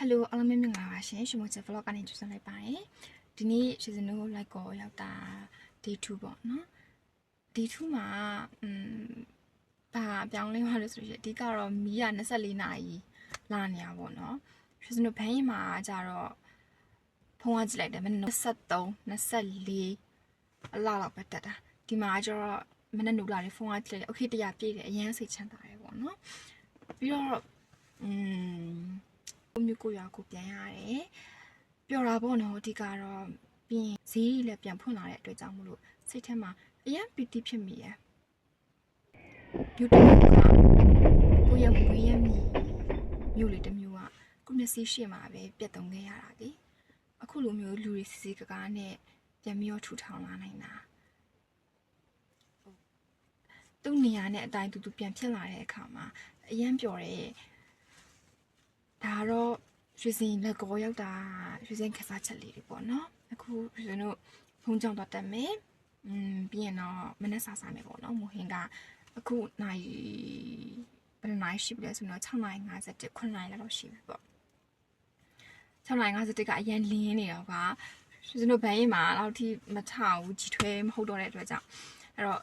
ဟယ်လိုအားလုံးပဲမင်္ဂလာပါရှင်ရှင်မချစ် vlog ကနေကြိုဆိုလိုက်ပါတယ်ဒီနေ့ရှင်စနိုးလိုက်ကောရောက်တာ day 2ပေါ့နော် day 2မှာอืมဘာအပြောင်းလဲပါလို့ဆိုလို့ရှိရင်အဓိကတော့မီးက24နာရီလာနေရပါပေါ့နော်ရှင်စနိုးဘန်းရင်မှာကြတော့ဖုန်းကကြည့်လိုက်တယ်မနေ့23 24အလားလောက်ပဲတက်တာဒီမှာကျတော့မနေ့နူလာတယ်ဖုန်းကကြည့်လိုက်တယ်โอเคတရားပြည့်တယ်အရန်စိတ်ချမ်းသာတယ်ပေါ့နော်ပြီးတော့อืม ကိုမျိုးကိုရွာကိုပြန်ရတယ်ပျော်တာပေါ့နော်အဓိကတော့ပြီးရင်ဈေးကြီးလည်းပြန်ဖွင့်လာတဲ့အတွက်ကြောင့်မလို့စိတ်ထဲမှာအရင်ပီတိဖြစ်မိရယ်ယူတူကကိုရမွေးရမီမျိုးလေးတစ်မျိုးကကိုမျက်စိရှေ့မှာပဲပြတ်တုံခဲ့ရတာလေအခုလိုမျိုးလူတွေစီစီကကားနဲ့ပြန်ပြီးတော့ထူထောင်လာနိုင်တာသူ့နေရာနဲ့အတိုင်းတူတူပြန်ဖြစ်လာတဲ့အခါမှာအရင်ပျော်တဲ့ ဒါကတော့ရွှေစင်လက်ကောရောက်တာရွှေစင်ခစားချက်လေးတွေပေါ့နော်အခုရွှေစင်တို့ဖုန်းကြောင်တော့တက်မယ်อืมပြီးရင်တော့မနေ့စာစာမယ်ပေါ့နော်မိုဟင်ကအခုနိုင်ဘယ်နိုင်ရှိပြီလဲဆိုတော့6:51 9:00လောက်တော့ရှိပြီပေါ့6:51ကအရန်လင်းနေတော့ကရွှေစင်တို့ဘန်းရင်မှာတော့ထိမထဘူးကြီးထွဲမဟုတ်တော့တဲ့အတွက်ကြောင့်အဲ့တော့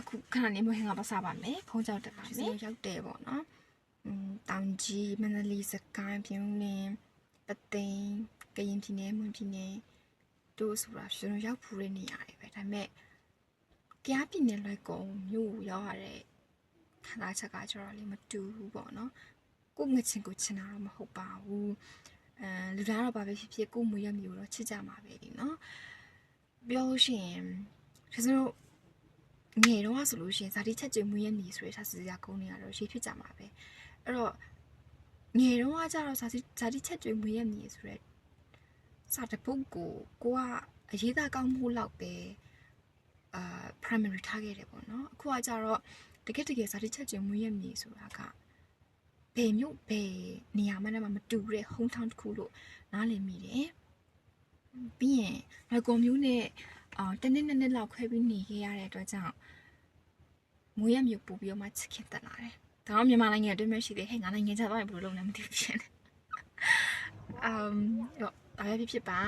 အခုခဏနေမိုဟင်ကပတ်စားပါမယ်ဖုန်းကြောင်တက်ပါမယ်ရောက်တယ်ပေါ့နော် တောင်ကြီးမန္တလေးစကိုင်းပြုံးလင်းပသိမ်ကရင်ပြည်နယ်မွန်ပြည်နယ်တို့ဆိုတာကျွန်တော်ရောက်ဖူးတဲ့နေရာတွေပဲဒါပေမဲ့ကြားပြည်နယ်လွိုက်ကုံမြို့ကိုရောက်ရတဲ့ခန္ဓာချက်ကကျတော့လေမတူဘူးပေါ့နော်ကိုငချင်းကိုချင်တာတော့မဟုတ်ပါဘူးအဲလူသားတော့ဘာပဲဖြစ်ဖြစ်ကိုမွေရမျိုးတော့ချစ်ကြမှာပဲဒီနော်ပြောလို့ရှိရင်ကျွန်တော်ငယ်တော့ဆိုလို့ရှိရင်ဇာတိချက်ကျွေးမွေးရနေဆိုတဲ့ဆာစီယာကုန်းတွေကတော့ရေးဖြစ်ကြမှာပဲ အဲ့တော့ငယ်တော့ကကြတော့ဇာတိဇာတိချက်တွေမွေးရမည်ဆိုရက်စာတပုတ်ကိုကိုကအရေးသားကောင်းမှုလောက်ပဲအာ primary ထားခဲ့တယ်ပေါ့နော်အခုကကြတော့တကယ်တကယ်ဇာတိချက်တွေမွေးရမည်ဆိုတာကဘယ်မြို့ဘယ်နေရာမှလည်းမတူတဲ့ home town တစ်ခုလို့နားလည်မိတယ်ပြီးရင်ရကွန်မျိုးနဲ့အာတနေ့နှစ်နှစ်လောက်ခွဲပြီးနေခဲ့ရတဲ့အတွက်ကြောင့်မွေးရမျိုးပို့ပြီးတော့မှချစ်ခင်တက်လာတယ် ဒါတော့မြန်မာနိုင်ငံအတွင်းမှာရှိသေးဟဲ့ငါနိုင်ငံခြားသွားရင်ဘယ်လိုလုပ်လဲမသိဘူးရှင်။အမ်ရောဘာပဲဖြစ်ဖြစ်ပါ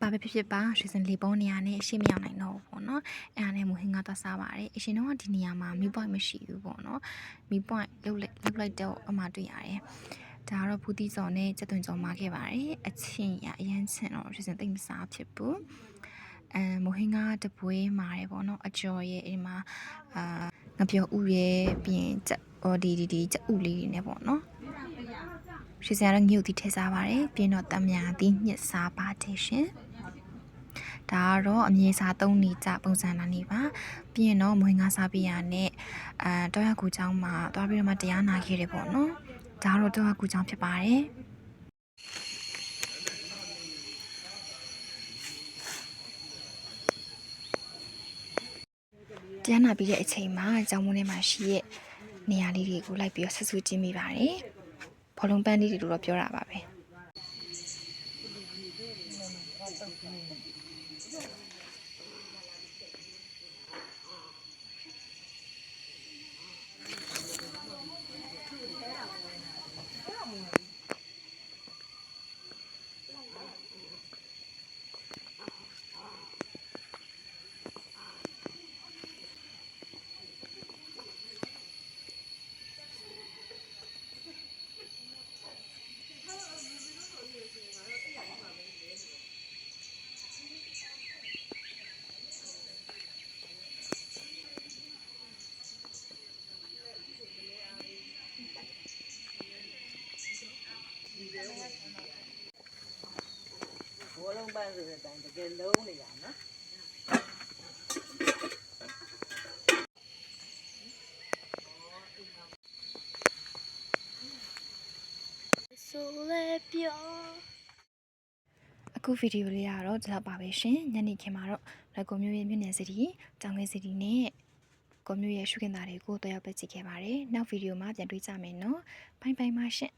ဘာပဲဖြစ်ဖြစ်ပါရွှေစင်လေပုံးနေရာနဲ့အရှိမရောက်နိုင်တော့ဘူးပေါ့နော်။အဲ့ဒါနဲ့မူဟင်ကသွားစားပါတယ်။အရှင်တော့ဒီနေရာမှာမီးပွိုင်းမရှိဘူးပေါ့နော်။မီးပွိုင်းလုတ်လိုက်လုတ်လိုက်တော့အမှတွေ့ရတယ်။ဒါကတော့ဘူးတီစော်နဲ့ကျက်သွန်ကြော်မာခဲ့ပါတယ်။အချင်းရအရန်ချင်းတော့ရွှေစင်သိမ့်မစားဖြစ်ဘူး။အဲမိုဟင်ကတပွဲမာတယ်ပေါ့နော်အကျော်ရဲ့အိမ်မှာအာ ငပြောဥရဲ့ပြီးရင်ချက်အော်ဒီဒီဒီချက်ဥလေးတွေနဲ့ပေါ့နော်ရွှေစရာတော့ငြုပ်တီထည့်စားပါတယ်ပြီးရင်တော့တမယာတီညစ်စားပါတယ်ရှင်ဒါကတော့အမြဲစားသုံးနေကြပုံစံလာနေပါပြီးရင်တော့မွေးငါစားပြရနဲ့အဲတောရကူချောင်းမှာသွားပြီးတော့မှတရားနာခဲ့တယ်ပေါ့နော်ဒါကတော့တောရကူချောင်းဖြစ်ပါတယ် တရားနာပြီးတဲ့အချိန်မှာကျောင်းမွန်းထဲမှာရှိရဲ့နေရာလေးတွေကိုလိုက်ပြီးတော့ဆက်စုကြည့်မိပါတယ်ဘောလုံးပန်းလေးတွေလို့တော့ပြောတာပါပဲ ဘောလုံးပန်းဆိုတဲ့အတိုင်းတကယ်လုံးနေရနော်ဆိုလေပြောအခုဗီဒီယိုလေးကတော့ဒီလောက်ပါပဲရှင်ညနေခင်းမှာတော့လက်ကွန်မျိုးရဲ့မြို့နယ်စီတီတောင်ငယ်စီတီနဲ့ကွန်မျိုးရဲ့ရှုခင်းသားတွေကိုတွားရောက်ပဲကြည့်ခဲ့ပါတယ်နောက်ဗီဒီယိုမှာပြန်တွေ့ကြမယ်နော်ဘိုင်ဘိုင်ပါရှင်